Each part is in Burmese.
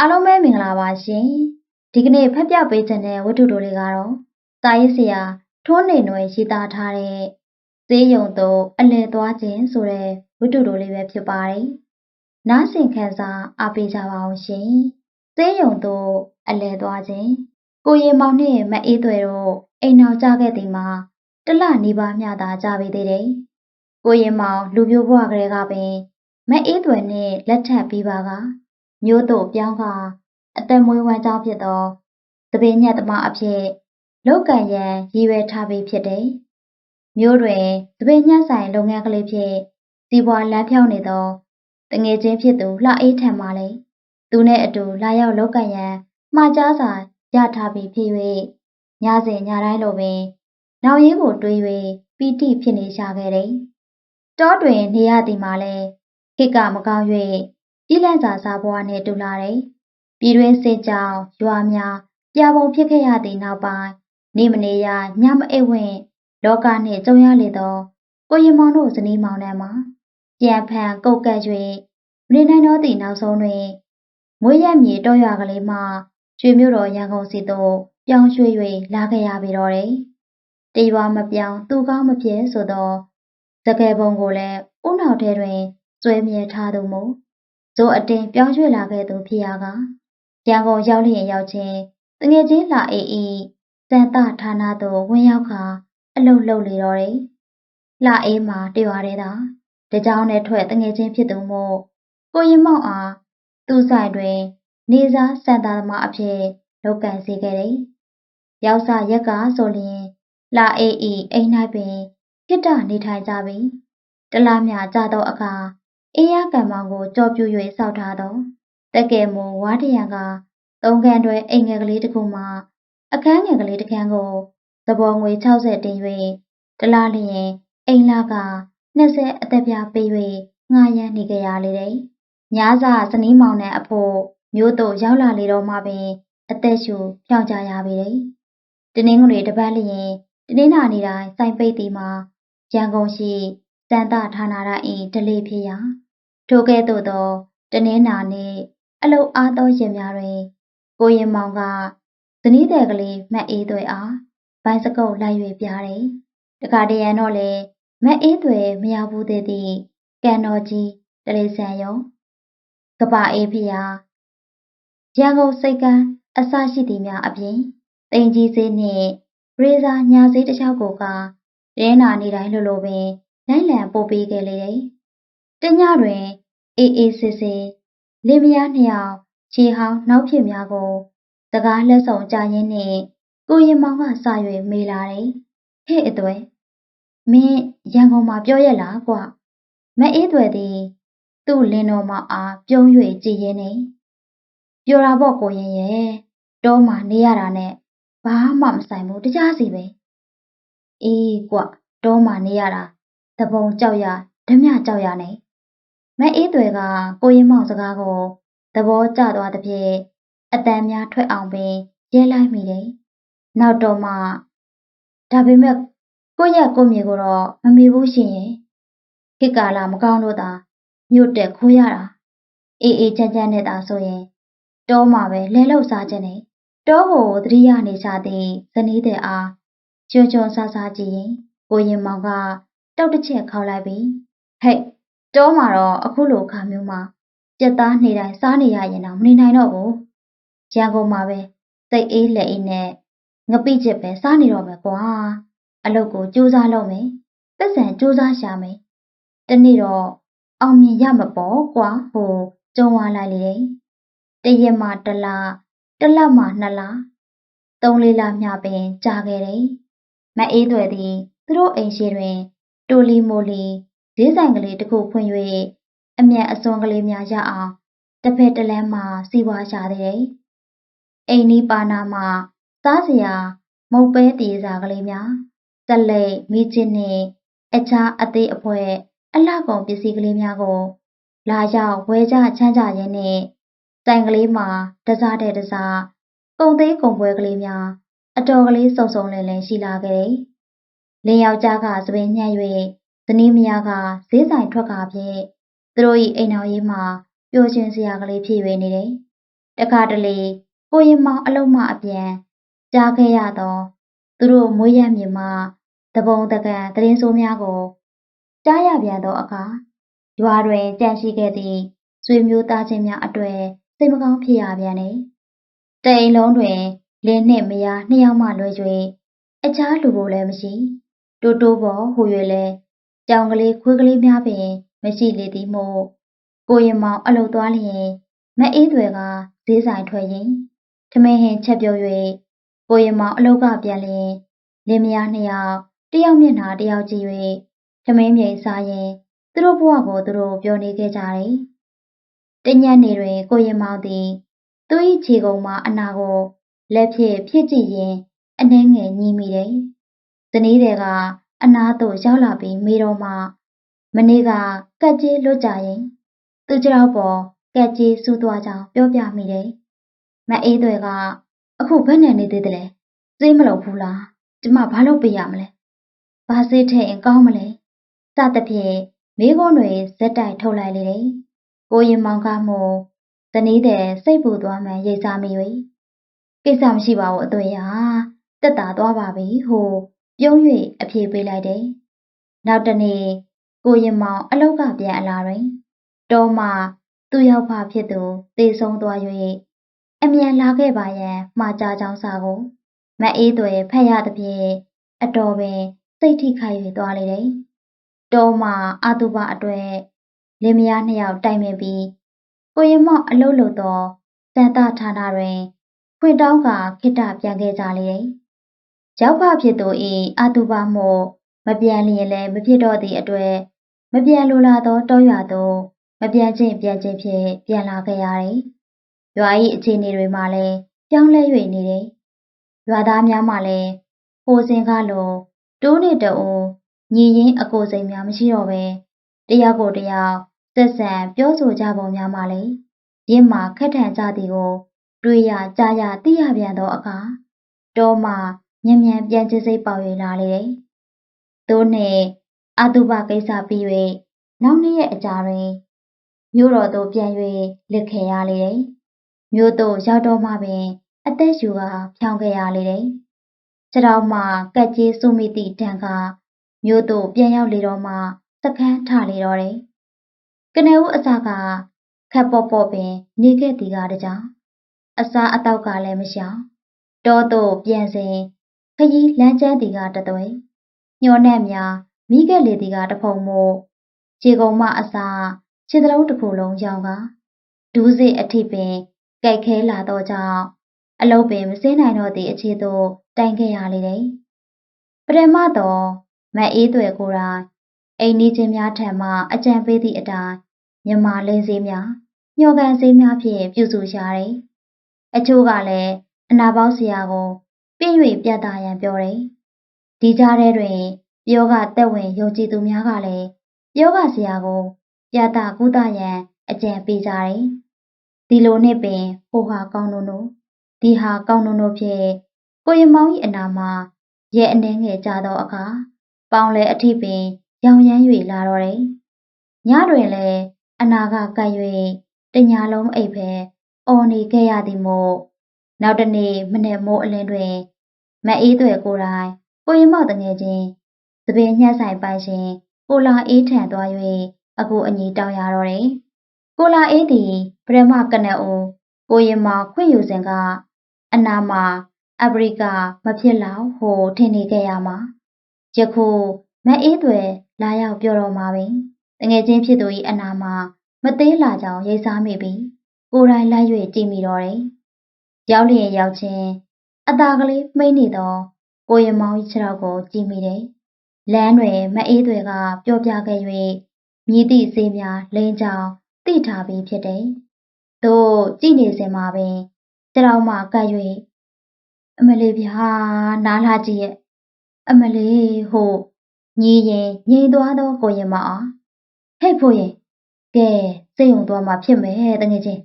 အားလုံးပဲမင်္ဂလာပါရှင်ဒီကနေ့ဖတ်ပြပေးခြင်းတဲ့ဝတ္ထုတိုလေးကတော့စာရေးဆရာထိုးနေနွယ်ရေးသားထားတဲ့ဈေးရုံသို့အလဲသွားခြင်းဆိုတဲ့ဝတ္ထုတိုလေးပဲဖြစ်ပါတယ်နားဆင်ခံစားအားပေးကြပါအောင်ရှင်ဈေးရုံသို့အလဲသွားခြင်းကိုရီမောင်နှင့်မအေးသွဲတို့အိမ်နောက်ကြခဲ့သည်မှာတလနီးပါးမျှသာကြပေသေးတယ်ကိုရီမောင်လူပြိုးဘဝကလေးကပင်မအေးသွဲနှင့်လက်ထပ်ပြီးပါက မျိုးတို့ပြောင်းကအသက်မွေးဝမ်းကြောင်းဖြစ်သောသပင်ညက်သမားအဖြစ်လောက်ကံရန်ရည်ရွယ်ထားပြီးဖြစ်တယ်။မျိုးတွင်သပင်ညက်ဆိုင်လုပ်ငန်းကလေးဖြင့်စီးပွားလမ်းဖြောင်းနေသောတငယ်ချင်းဖြစ်သူလှအေးထံမှလည်းသူနှင့်အတူလာရောက်လောက်ကံရန်မှားကြားစာရထားပြီးဖြစ်၍ညစဉ်ညတိုင်းလိုပင်နောက်ရင်းကိုတွေး၍ပီတိဖြစ်နေရှာခဲ့တယ်။တောတွင်နေရသည်မှာလည်းခိကမကောင်း၍ ပြည်လန့်စာစားဘွားနှင့်တူလာတယ်။ပြည်တွင်းစစ်ကြောင့်ရွာများပြာပုံဖြစ်ခဲ့ရသည့်နောက်ပိုင်းနေမနေရညမအိတ်ဝင့်လောကနှင့်ကြုံရလေသောကိုရင်မောင်တို့ဇနီးမောင်နှံမှာပြန်ဖန်ကုတ်ကပ်၍နေနိုင်သောသည့်နောက်ဆုံးတွင်မွေးရမြေတော်ရွာကလေးမှရွှေမြို့တော်ရန်ကုန်စီသို့ပြောင်းရွှေ့၍လာခဲ့ရပြီတော့တယ်။တရွာမပြောင်းသူကောင်းမဖြစ်ဆိုသောစကယ်ပုံကိုလည်းဦးနောက်ထဲတွင်စွဲမြဲထားသူမို့ ဇိုးအတင်းပြောင်းရွှေ့လာခဲ့သူဖြစ်ရာကရန်ကုန်ရောက်လျင်ရောက်ချင်းတငယ်ချင်းလာအေးဤစံတဌာနသို့ဝင်ရောက်ခါအလုတ်လှုပ်လေတော့တယ်။လှအေးမှာတရွာတဲ့သာတကြောင်နဲ့ထွက်တငယ်ချင်းဖြစ်သူမို့ကိုရင်မောက်အားသူ့ဆိုင်တွင် နေစားစံသားသမားအဖြစ်လုပ်ကန်စေခဲ့တယ်။ရောက်စားရက်ကဆိုလျင်လာအေးဤအိမ်၌ပင်ခိတ္တနေထိုင်ကြပြီ။တလားမြကြသောအခါ အေးရကံမောင်ကိုကြော်ပြူ၍စောက်ထားသောတက်ကယ်မူဝါတရံကသုံးခန်းတွဲအိမ်ငယ်ကလေးတစ်ခုမှအခန်းငယ်ကလေးတစ်ခန်းကိုသဘောငွေ60တင်၍တလားလျင်အိမ်လာက20အသက်ပြပေး၍ငှားရမ်းနေကြရလေတယ်။ညစာစနီးမောင်နဲ့အဖို့မျိုးတို့ရောက်လာလေတော့မှပင်အသက်ရှူဖြောင်းကြရပြီလေ။တနင်္ဂနွေတပတ်လျင်တနင်္လာနေ့တိုင်းစိုင်ပိတ်တီမှာရန်ကုန်ရှိ စံတဌာနရ၏ဒလေးဖြစ်ရာထိုကဲ့သို့သောတနင်္လာနေ့အလုတ်အားသောရင်များတွင် ကိုရင်မောင်ကဇနီးတဲ့ကလေးမက်အေးသွဲအားဘိုင်းစကုပ်လိုက်၍ပြားတယ်။တခါတရံတော့လေမက်အေးသွဲမရောက်ဘူးသေးသည့်ကန်တော်ကြီးတလေးဆန်ယုံကပအေးဖျားရန်ကုန်စိတ်ကန်းအစရှိသည်များအပြင်တိန်ကြီးစေးနှင့်ရေစာညာစေးတစ်ချောက်ကိုကရဲနာနေတိုင်းလိုလိုပင် လိုက်လံပို့ပေးခဲ့လေတယ်။တညတွင်အေးအေးဆေးဆေးလင်မယားနှစ်ယောက်ခြေဟောင်းနောက်ဖြစ်များကိုစကားလက်ဆောင်ကြရင်းနှင့်ကိုရင်မောင်ကစ၍မေးလာတယ်။ဟဲ့အသွဲမင်းရန်ကုန်မှာပြောရလားကွမအေးသွဲသည်သူ့လင်းတော်မအားပြုံး၍ကြည်ရင်းနေပြောတာပေါ့ကိုရင်ရဲ့တောမှာနေရတာနဲ့ဘာမှမဆိုင်ဘူးတကြားစီပဲအေးကွတောမှာနေရတာ တပုံကြောက်ရဓမြကြောက်ရနဲ့မအေးသွဲကကိုရင်မောင်စကားကိုသဘောကျသွားသဖြင့်အတန်များထွက်အောင်ပင်ရဲလိုက်မိတယ်။နောက်တော့မှဒါပေမဲ့ကိုရက်ကိုမြေကိုတော့မမေဘူးရှင်ရဲ့ခေတ်ကာလမကောင်းလို့သာမြို့တက်ခိုးရတာအေးအေးချမ်းချမ်းနဲ့သာဆိုရင်တောမှာပဲလဲလောက်စားခြင်းနဲ့တောကိုသတိရနေကြသည့်ဇနီးတဲ့အားကျွန်းကျွန်းဆာဆာကြည့်ရင်ကိုရင်မောင်က တောက်တစ်ချက်ခေါက်လိုက်ပြီးဟဲ့တောမှာတော့အခုလိုခါမျိုးမှာကြက်သားနေတိုင်းစားနေရရင်တော့မနေနိုင်တော့ဘူးရန်ကုန်မှာပဲစိတ်အေးလက်အေးနဲ့ငပိချက်ပဲစားနေတော့မယ်ကွာအလုပ်ကိုစူးစမ်းလုပ်မယ်သက်ဆန်စူးစမ်းရှာမယ်တနေ့တော့အောင်မြင်ရမပေါ်ကွာဟိုကြုံဝါလိုက်လေတရက်မှတလားတလမှနှစ်လားသုံးလေးလမျှပင်ကြာခဲ့တယ်မအေးသွဲသည်သူတို့အိမ်ရှိတွင် တိုလီမိုလီဈေးဆိုင်ကလေးတစ်ခုဖွင့်၍အမျက်အစွန်းကလေးများရအောင်တစ်ဖက်တစ်လမ်းမှစီးပွားရှာသေးတယ်။အိမ်နီးပါနာမှာစားစရာမုတ်ပဲတည်စားကလေးများတလိပ်မိချစ်နှင့်အခြားအသေးအဖွဲအလှကုန်ပစ္စည်းကလေးများကို လာရောက်ဝဲကြချမ်းကြရင်းနှင့်တိုင်ကလေးမှာတစားတဲ့တစားကုံသေးကုံပွဲကလေးများအတော်ကလေးစုံစုံလင်လင်ရှိလာခဲ့တယ်။ လင်းယောက်ျားကသပင်ညှက်၍ဇနီးမယားကဈေးဆိုင်ထွက်ကာဖြင့်သူတို့၏အိမ်တော်ရေးမှာပျော်ရွှင်စရာကလေးဖြစ်၍နေတယ်တခါတလေကိုရင်မောင်အလုံးမအပြန်ကြားခဲ့ရတော့သူတို့မွေးရမြေမှာတပုံတကန်သတင်းဆိုးများကိုကြားရပြန်သောအခါရွာတွင်ကြန့်ရှိခဲ့သည့်ဆွေမျိုးသားချင်းများအတွေ့စိတ်မကောင်းဖြစ်ရပြန်တယ်။တိမ်လုံးတွင်လင်းနှင့်မယားနှစ်ယောက်မှလွဲ၍အခြားလူကိုလည်းမရှိ တိုးတိုးပေါ်ဟူ၍လည်းကြောင်ကလေးခွေးကလေးများပင် မရှိလေသည်မို့ကိုရင်မောင်အလုတ်သွားလျင်မအေးတွေကဈေးဆိုင်ထွက်ရင်ထမင်းဟင်းချက်ပြုတ်၍ကိုရင်မောင်အလုတ်ကပြန်လျင်လင်မယားနှစ်ယောက်တယောက်မျက်နှာတယောက်ကြည့်၍ထမင်းမြိန်စားရင်သူတို့ဘဝကိုသူတို့ပြောနေခဲ့ကြတယ်။တညနေတွင်ကိုရင်မောင်သည် သူ၏ခြေကုံမှအနာကိုလက်ဖြင့်ဖြစ်ကြည့်ရင်အနှဲငယ်ညီးမိတယ်။ ဇနီးတွေကအနားသို့ရောက်လာပြီးမေးတော့မှမနေ့ကကက်ကြီးလွတ်ကြရင်သူကြောက်ပေါ်ကက်ကြီးစူးသွားကြောင်းပြောပြမိတယ်။မအေးတွေကအခုဘယ်နဲ့နေသေးတယ်လဲ။စေးမလို့ဘူးလား။ကျမဘာလို့ပေးရမလဲ။ဘာစေးထဲရင်ကောင်းမလဲ။စသဖြင့်မိကုန်းတွေဇက်တိုက်ထုတ်လိုက်လေတယ်။ကိုရင်မောင်ကမို့ဇနီးတဲ့စိတ်ပူသွားမှရိတ်စားမိ၍ကိစ္စမရှိပါဘူးအသွေးဟာတက်တာသွားပါပြီဟို ပြုံး၍အပြေပေးလိုက်တယ်။နောက်တနေ့ကိုရင်မောင်အလောက်ကပြန်အလာတွင်တောမှသူ့ရောက်ဖဖြစ်သူတေဆုံးသွား၍အမြန်လာခဲ့ပါရန်မှာကြားကြောင်းစာကိုမအေးတွေဖတ်ရသဖြင့်အတော်ပင်စိတ်ထိခိုက်၍သွားလေတယ်။တောမှအာတုပအတွက်လင်မယားနှစ်ယောက်တိုင်ပင်ပြီးကိုရင်မောင်အလုတ်လို့သောစံတာဌာနတွင်ဖွင့်တောင်းကခိတ္တပြန်ခဲ့ကြလေတယ်။ ရောက်ဖဖြစ်သူ၏အာတုပမို့မပြန်လျင်လည်းမဖြစ်တော့သည့်အတွက်မပြန်လိုလာသောတောရွာသို့မပြန်ချင်းပြန်ချင်းဖြင့်ပြန်လာခဲ့ရတယ်။ရွာ၏အခြေအနေတွေမှာလည်းပြောင်းလဲ၍နေတယ်။ရွာသားများမှလည်းဟိုစဉ်ကလိုတိုးနေတူညီရင်းအကိုစိန်များမရှိတော့ပဲတယောက်ကိုတယောက်သက်ဆံပြောဆိုကြပုံများမှလည်းရင်းမှာခက်ထန်ကြသည်ကို တွေ့ရကြားရသိရပြန်သောအခါတောမှ ညံ့ညံ့ပြန်ချစိတ်ပေါက်၍လာလေတယ်။သို့နှင့်အတုပကိစ္စပြီး၍နောက်နေ့ရဲ့အကြာတွင်မြို့တော်သို့ပြန်၍လက်ခဲရလေတယ်။မြို့သို့ရောက်တော့မှပင် အသက်ရှူကဖြောင်းခဲ့ရလေတယ်။ခြေတော်မှကက်ကြီးစုမိသည့်တန်ကမြို့သို့ပြန်ရောက်လေတော့မှစကန်းထလေတော့တယ်။ကနေဦးအစကခက်ပေါ့ပေါ့ပင် နေခဲ့သည်ကတကြောင်အစားအသောက်ကလည်းမရှောင်တောသို့ပြန်စဉ် ခရီးလမ်းကျန်းတီကတသွဲညှော်နှက်များမိခဲ့လေတီကတဖုံမို့ခြေကုံမအစားခြေသလုံးတစ်ခုလုံးရောင်ကဒူးစစ်အထိပင်ကြိုက်ခဲလာတော့ကြောင့်အလုတ်ပင်မစင်းနိုင်တော့သည့်အခြေသို့တိုင်ခဲ့ရလေတယ်ပရမတော်မအေးသွဲကိုယ်တိုင်အိမ်နီးချင်းများထံမှအကြံပေးသည့်အတိုင်းမြမလင်းစည်းများညှော်ကန်စည်းများဖြင့်ပြုစုရှာတယ်အချို့ကလည်းအနာပေါင်းဆရာကို ပြည့်၍ပြသရန်ပြောတယ်။ဒီကြားထဲတွင်ပြောကတက်ဝင်ယုံကြည်သူများကလည်းပြောကဆရာကိုပြသကုသရန်အကြံပေးကြတယ်။ဒီလိုနဲ့ပင်ဟိုဟာကောင်းနုံနုဒီဟာကောင်းနုံနုဖြင့်ကိုရမောင်၏အနာမှာရဲအနေငယ်ကြသောအခါပေါင်လေအထိပင်ရောင်ရမ်း၍လာတော့တယ်။ညတွင်လည်းအနာကကပ်၍တညာလုံးအိပ်ပဲအော်နေခဲ့ရသည်မို့ နောက်တနေ့မနေ့မိုးအလင်းတွင်မအေးသွဲကိုယ်တိုင်ကိုရင်မောက်တငယ်ချင်းသပင်ညှက်ဆိုင်ပိုင်ရှင်ကိုလာအေးထံသွား၍အကူအညီတောင်းရတော့တယ်။ကိုလာအေးသည်ဗရမကနအိုကိုရင်မောက်ခွင့်ယူစဉ်ကအနာမှာအဖရိကမဖြစ်လောက်ဟိုထင်နေခဲ့ရမှာယခုမအေးသွဲလာရောက်ပြောတော့မှာပင်တငယ်ချင်းဖြစ်သူ၏အနာမှာမသေးလာကြောင်ရိတ်စားမိပြီးကိုယ်တိုင်လိုက်၍ကြည့်မိတော့တယ်။ ရောက်လျင်ရောက်ချင်းအသာကလေးမှိတ်နေသောကိုရင်မောင်ကြီးခြေထောက်ကိုကြည့်မိတယ်။လမ်းတွင်မအေးတွေကပြောပြခဲ့၍မြည်သည့်စေးများလိန်ကြောင်တိထားပြီးဖြစ်တယ်။သို့ကြည့်နေစဉ်မှာပင်ခြေထောက်မှကပ်၍အမလေးဗျာနားလာကြည့်ရဲ့အမလေးဟိုညီရင်ငိန်သွားသောကိုရင်မောင်ဟဲ့ဖို့ရင်ကဲစိတ်ုံသွားမှဖြစ်မယ်တကယ်ချင်း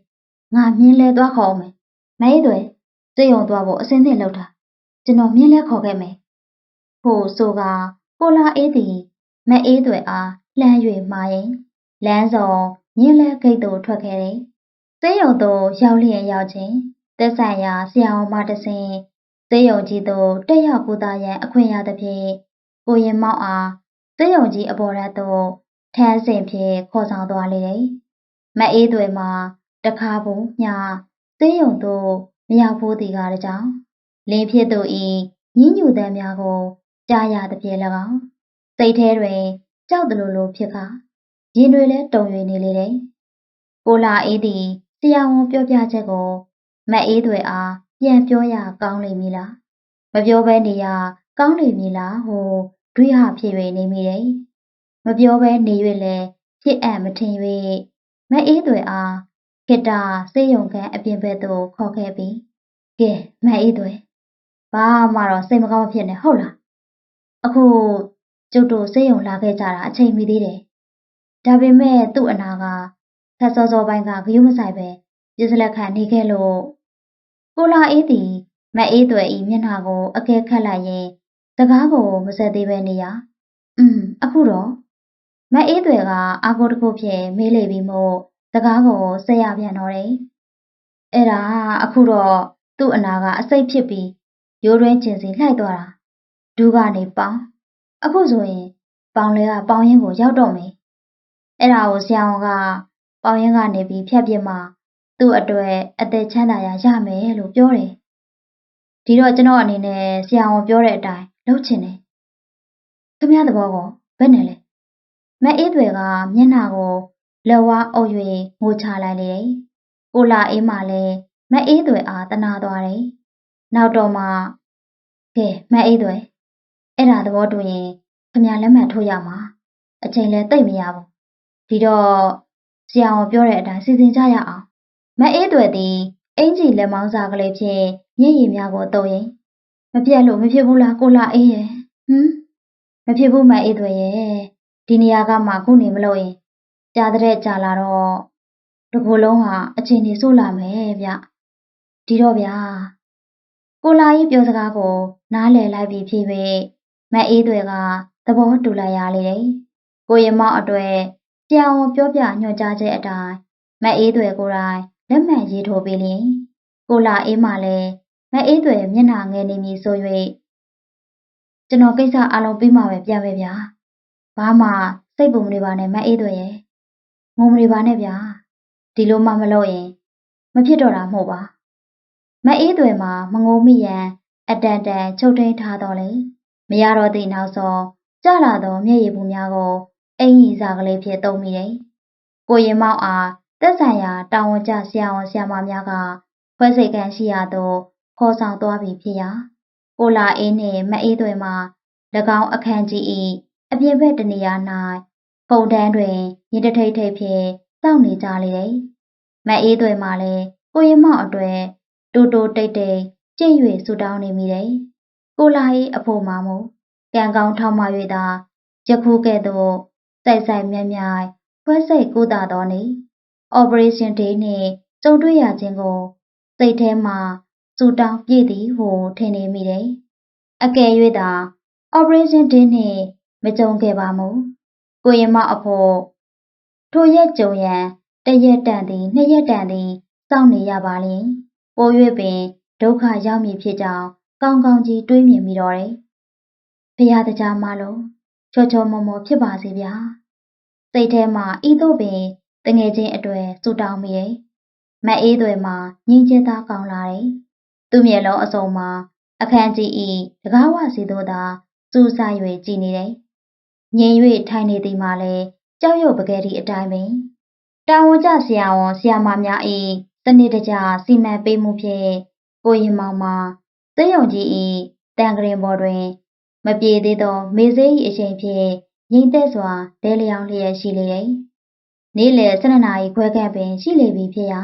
ငါမြင်းလဲသွားခေါ်မယ် မဲတွေစိတ်ုံသွားဖို့အစင်းသင့်လောက်တာကျွန်တော်မြင်းလဲခေါ်ခဲ့မယ်ဟိုဆိုကကိုလာအေးသည်မအေးတွေအားလှမ်း၍မှားရင်လမ်းဆောင်မြင်းလဲဂိတ်သို့ထွက်ခဲ့တယ်စေးရုံသို့ရောက်လျင်ရောက်ချင်းသက်ဆိုင်ရာဆရာဝန်မတဆင်စေးရုံကြီးသို့တက်ရောက်ကူတာရန်အခွင့်ရသဖြင့်ကိုရင်မောက်အားစေးရုံကြီးအပေါ်ရသို့ထမ်းစင်ဖြင့်ခေါ်ဆောင်သွားလေတယ်။မအေးတွေမှာတခါဘူးမျှ စေးရုံသို့မရောက်ဘူးတီကားကြောင့်လင်းဖြစ်သူဤညဉ့်ညူသံများကိုကြားရသဖြင့်၎င်းစိတ်ထဲတွင်ကြောက်တလူလိုဖြစ်ခါရင်တွေလည်းတုံ၍နေလေတယ်။ကိုလာအေးသည်ဆရာဝန်ပြောပြချက်ကိုမအေးတွေအားပြန်ပြောရကောင်းလိမ့်မည်လားမပြောဘဲနေရကောင်းလိမ့်မည်လားဟိုတွေးဟဖြစ်၍နေမိတယ်။မပြောဘဲနေ၍လည်းဖြစ်အပ်မထင်၍မအေးတွေအား ခေတ္တစေယုံခန်းအပြင်ဘက်သို့ခေါ်ခဲ့ပြီးကဲမအေးတွေဘာမှတော့စိတ်မကောင်းဖြစ်နေဟုတ်လားအခုကျုပ်တို့စေယုံလာခဲ့ကြတာအချိန်မီသေးတယ်ဒါပေမဲ့သူ့အနာကခက်စောစောပိုင်းကဂယုမဆိုင်ပဲပြစ်စလက်ခံနေခဲ့လို့ကိုလာအေးသည်မအေးသွဲဤမျက်နှာကိုအကဲခတ်လိုက်ရင်စကားကိုမဆက်သေးပဲနေရอืมအခုတော့မအေးသွဲကအာကိုတခုဖြင့်မေးလေပြီးမို့ စကားကိုဆက်ရပြန်တော့တယ်အဲ့ဒါအခုတော့သူ့အနာကအစိတ်ဖြစ်ပြီးရိုးတွင်းကျင်စီလှိုက်သွားတာဒူးကနေပေါင်းအခုဆိုရင်ပေါင်လဲကပေါင်ရင်ကိုရောက်တော့မယ်အဲ့ဒါကိုဆရာဝန်ကပေါင်ရင်ကနေပြီးဖြတ်ပြစ်မှသူ့အတွက်အသက်ချမ်းသာရာရမယ်လို့ပြောတယ်ဒီတော့ကျွန်တော်အနေနဲ့ဆရာဝန်ပြောတဲ့အတိုင်းလုပ်ချင်တယ်သူများသဘောကဘယ်နဲ့လဲမအေးတွေကမျက်နှာကို လက်ဝါးအုပ်၍ငိုချလိုက်လေတယ်ကိုလာအေးမှလည်းမအေးတွေအားတနာသွားတယ်နောက်တော့မှကဲမအေးတွေအဲ့ဒါသဘောတူရင်ခမလက်မှတ်ထိုးရမှာအချိန်လည်းတိတ်မရဘူးဒီတော့ဆရာဝန်ပြောတဲ့အတိုင်းစီစဉ်ကြရအောင်မအေးတွေသည်အင်ကြီးလက်မောင်းစာကလေးဖြင့်မျက်ရည်များကိုတုံရင်မပြတ်လို့မဖြစ်ဘူးလားကိုလာအေးရဲ့ဟမ်မဖြစ်ဘူးမအေးတွေရဲ့ဒီနေရာကမှခုနေမလို့ရင် ကြားတဲ့ကြာလာတော့တကူလုံးဟာအချိန်ကြီးဆိုးလာမယ်ဗျဒီတော့ဗျာကိုလာကြီးပြောစကားကို နားလည်လိုက်ပြီးဖြစ်ပေမအေးတွေကသဘောတူလိုက်ရလေတယ်ကိုရင်မောက်အတွေ့ဆရာဝန်ပြောပြညွှန်ကြားချက်အတိုင်းမအေးတွေကိုယ်တိုင်လက်မှတ်ရေးထိုးပေးလျင်ကိုလာအေးမှလည်းမအေးတွေမျက်နှာငယ်နေမည်ဆို၍ကျွန်တော်ကိစ္စအလုံးပြီးမှပဲပြန်ပဲဗျာဘာမှစိတ်ပူမနေပါနဲ့မအေးတွေရဲ့ ငုံမနေပါနဲ့ဗျာဒီလိုမှမလုပ်ရင် မဖြစ်တော့တာမဟုတ်ပါမအေးတွေမှာမငိုမိရန်အတန်တန်ချုပ်ထိန်ထားတော့လေမရတော့သည့်နောက်ဆုံးကြလာသောမျက်ရည်ဘူးများကိုအင်ကြီးစားကလေးဖြင့်တုံးမိတယ်ကိုရင်မောက်အားသက်ဆိုင်ရာတာဝန်ကျဆရာဝန်ဆရာမများကခွဲစိတ်ကန်ရှိရာသို့ခေါ်ဆောင်သွားပြီဖြစ်ရာကိုလာအေးနှင့်မအေးတွေမှာ၎င်းအခန်းကြီး၏အပြင်ဘက်တနေရာ၌ ပုံတန်းတွင်ရင်တထိတ်ထိတ်ဖြင့်စောင့်နေကြလေတယ်။မအေးတွေမှာလည်းကိုရင်မောက်အတွက်တူတူတိတ်တိတ်ကြည့်၍ဆူတောင်းနေမိတယ်။ကိုလာ၏အဖို့မမူကံကောင်းထောက်မှ၍သာယခုကဲ့သို့စိုက်စိုက်မြတ်မြတ်ခွဲစိတ်ကုသတော်နေ Operation Day နှင့်ကြုံတွေ့ရခြင်းကိုစိတ်ထဲမှာစူတောင်းပြည့်သည်ဟုထင်နေမိတယ်။အကယ်၍သာ Operation Day နှင့်မကြုံခဲ့ပါမူ။ ကိုရင်မအဖို့ထိုရက်ကြုံရန်တရက်တန်သည်နှစ်ရက်တန်သည်စောင့်နေရပါလျင်ပို၍ပင်ဒုက္ခရောက်မည်ဖြစ်ကြောင်းကောင်းကောင်းကြီးတွေးမြင်မိတော့တယ်။ဖရာတကြားမလို့ချောချောမောမောဖြစ်ပါစေဗျာ။စိတ်ထဲမှာဤသို့ပင်တငယ်ချင်းအတွေ့စူတောင်းမိရဲ့။မအေးတွေမှာငင်းချင်းသားကောင်းလာတယ်။သူ့မျက်လုံးအစုံမှာအခန်းကြီးဤတကားဝစီတို့သာစူးစား၍ကြည်နေတယ်။ ငြိမ်၍ထိုင်နေသည်မှာလည်းကြောက်ရွံ့ပကယ်ဒီအတိုင်းပင်တာဝန်ကျဆရာဝန်ဆရာမများ၏စနစ်တကျစီမံပေးမှုဖြင့်ကိုရင်မောင်မှာသေယုံကြီး၏တန်ကရင်ပေါ်တွင် မပြေသေးသော မေဆေး၏အချိန်ဖြင့်ငိမ့်သက်စွာဒဲလျောင်းလျက်ရှိလေ၏နေ့လယ်12နာရီခွဲခန့်ပင်ရှိလေပြီဖြစ်ရာ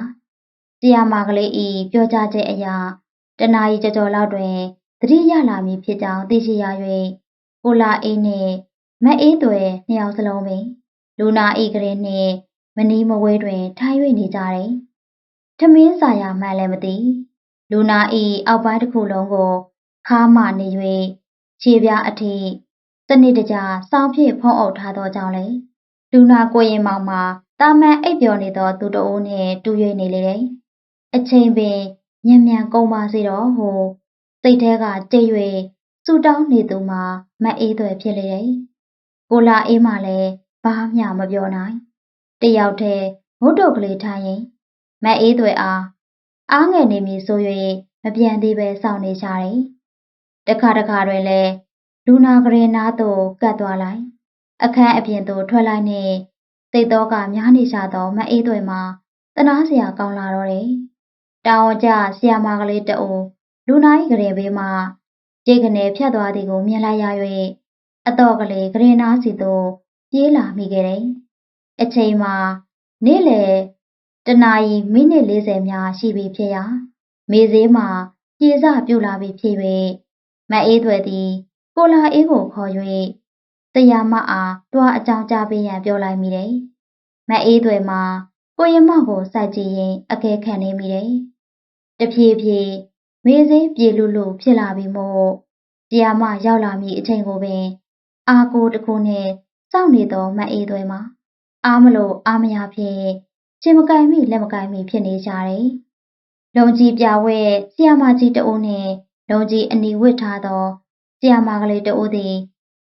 ဆရာမကလေး၏ပြောကြားချက်အရတနာရီကြော်ကြော်လောက်တွင်သတိရလာမည်ဖြစ်ကြောင်းသိရှိရ၍ကိုလာအေးနှင့် မအေးသွဲနှစ်ယောက်စလုံးပင်လူနာဤကလေးနှင့်မနီးမဝဲတွင်ထိုင်၍နေကြတယ်။ထမင်းစာရမှန်လည်းမသိ။လူနာဤအောက်ပိုင်းတစ်ခုလုံးကိုခါမှနေ၍ခြေပြားအထိစနစ်တကျစောင်းဖြင့်ဖုံးအုပ်ထားသောကြောင့်လေလူနာကိုရင်မောင်မှာတာမန်အိပ်ပျော်နေသောသူတအိုးနှင့်တူ၍နေလေတယ်။အချိန်ပင်ညံ့ညံ့ကုန်ပါစေတော့ဟုစိတ်ထဲကကြိတ်၍စူတောင်းနေသူမှာမအေးသွဲဖြစ်လေတယ်။ ကိုလာအေးမှလည်းဘာမှမပြောနိုင်။တယောက်တည်းငုတ်တုတ်ကလေးထားရင်မအေးသွဲအားအားငယ်နေမည်ဆို၍မပြန်သေးပဲစောင့်နေကြတယ်။တခါတခါတွင်လည်းလူနာကလေးနားသို့ကတ်သွားလိုက်။အခန်းအပြင်သို့ထွက်လိုက်နှင့်စိတ်တော့ကများနေကြသောမအေးသွဲမှာတနာစရာကောင်းလာတော့တယ်။တောင်ကြဆီယာမကလေးတအိုလူနာ၏ကလေးဘေးမှကြိတ်ကနေဖြတ်သွားသည်ကိုမြင်လိုက်ရ၍ အတော့ကလေးကရင်နာစီသို့ပြေးလာမိခဲ့တယ်။အချိန်မှာနေ့လယ်တနာရီမိနစ်40များရှိပြီဖြစ်ရာမေဈေးမှာပြေစပြူလာပြီဖြစ်၍မအေးသွဲသည်ကိုလာအေးကိုခေါ်၍တရားမအားတွားအကြောင်းကြားပေးရန်ပြောလိုက်မိတယ်။မအေးသွဲမှာကိုရင်မောက်ကိုစိုက်ကြည့်ရင်အကဲခံနေမိတယ်။တဖြည်းဖြည်းမေဈေးပြေလူလူဖြစ်လာပြီမို့တရားမရောက်လာမည့်အချိန်ကိုပင် အာကိုတခုနဲ့စောင့်နေသောမအေးသွဲမှာအားမလို့အားမရဖြင့်ရှင်မကင်မိလက်မကင်မိဖြစ်နေကြတယ်။လုံကြီးပြဝဲဆီယာမကြီးတအိုးနှင့်လုံကြီးအနီဝစ်ထားသောဆီယာမကလေးတအိုးသည်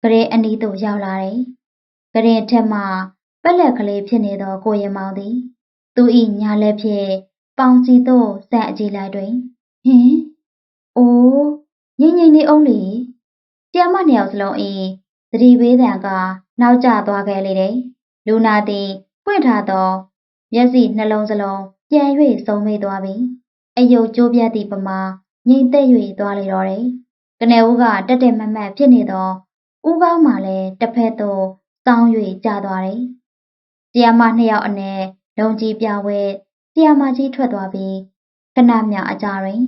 ဂရဲအနီးသို့ရောက်လာတယ်။ဂရဲထက်မှပက်လက်ကလေးဖြစ်နေသောကိုရင်မောင်သည်သူ၏ညာလက်ဖြင့်ပေါင်စီသို့ဆန့်အကြည့်လိုက်တွင်ဟင်အိုးငိမ့်ငိမ့်နေအောင်လေဆီယာမနှစ်ယောက်စလုံး၏ သတိပေးသံကနောက်ကျသွားခဲ့လေတယ်။လူနာသည်ဖွင့်ထားသောမျက်စိနှလုံးစလုံးပြန်၍စုံမိသွားပြီ။အယုတ်ကျိုးပြတ်သည့်ပမာငြိမ်သက်၍သွားလေတော့တယ်။ကနဦးကတက်တက်မတ်မတ်ဖြစ်နေသောဦးကောင်းမှလည်းတစ်ဖက်သို့စောင်း၍ကျသွားတယ်။ဆီယာမနှစ်ယောက်အနက်လုံကြီးပြဝဲဆီယာမကြီးထွက်သွားပြီးခဏမြအကြတွင်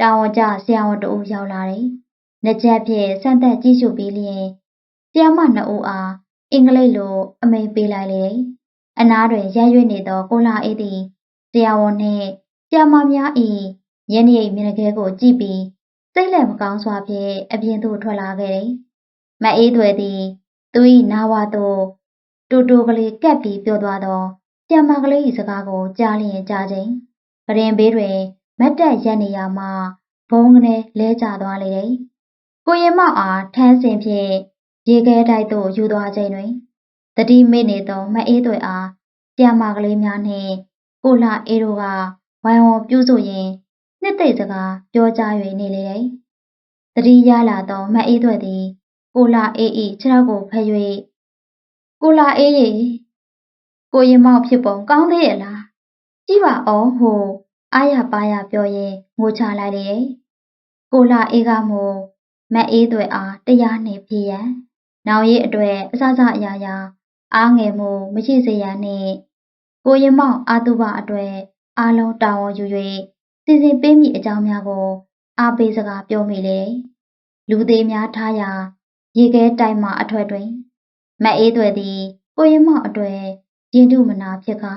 တာဝန်ကျဆရာဝန်တဦးရောက်လာတယ်။နှစ်ချက်ဖြင့်ဆန့်သက်ကြည့်ရှုပြီးလျင် ဆရာမနှစ်ဦးအားအင်္ဂလိပ်လိုအမိန်ပေးလိုက်လေ။အနားတွင်ရရွေ့နေသောကိုလာအေးသည်ဆရာဝန်နှင့်ဆရာမများ၏ရင်းနှီးမျက်နှာခဲကိုကြည့်ပြီးစိတ်လည်းမကောင်းစွာဖြင့်အပြင်သို့ထွက်လာခဲ့တယ်။မအေးသွဲသည်သူ၏နာဝါသို့တူတူကလေးကပ်ပြီးပြောသွားသောဆရာမကလေး၏စကားကိုကြားလျင်ကြားချိန်ပရင်ဘေးတွင်မတ်တက်ရက်နေရမှဘုံကနေလဲကျသွားလေတယ်။ကိုရင်မောက်အားထမ်းစင်ဖြင့် ရေခဲတိုက်သို့ယူသွားချိန်တွင်တတိမိနေသောမအေးသွဲအားဆရာမကလေးများနှင့်ကိုလာအေးတို့ကဝိုင်းဝန်းပြုစုရင်းနှစ်သိမ့်စကားပြောကြား၍နေလေတယ်။တတိရလာသောမအေးသွဲသည် ကိုလာအေး၏ခြေထောက်ကိုဖက်၍ကိုလာအေးရေကိုရင်မောက်ဖြစ်ပုံကောင်းသေးရဲ့လားကြည့်ပါအောင်ဟိုအားရပါရပြောရင်ငိုချလိုက်လေတယ်။ကိုလာအေးကမို့မအေးသွဲအားတရားနှင့်ဖြစ်ရန် နောင်ရဲ့အတွက်အစစအရာရာအားငယ်မှုမရှိစေရန်နှင့်ကိုရင်မောက်အာတုဘအတွက်အားလုံးတာဝန်ယူ၍စီစဉ်ပေးမိအကြောင်းများကို အားပေးစကားပြောမိလေ။လူသေးများထားရာရေခဲတိုင်မှအထွတ်တွင်မအေးသွဲသည်ကိုရင်မောက်အတွက်ရင်တုမနာဖြစ်ကာ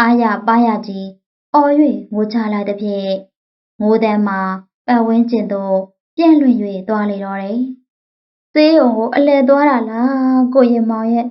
အားရပါရကြီးအော်၍ငိုချလိုက်သဖြင့်ငိုတမ်းမှာပတ်ဝန်းကျင်သို့ပြန့်လွင့်၍သွားလေတော့တယ်။ စေးုံကို အလဲသွားတာလား ကိုရင်မောင်ရဲ့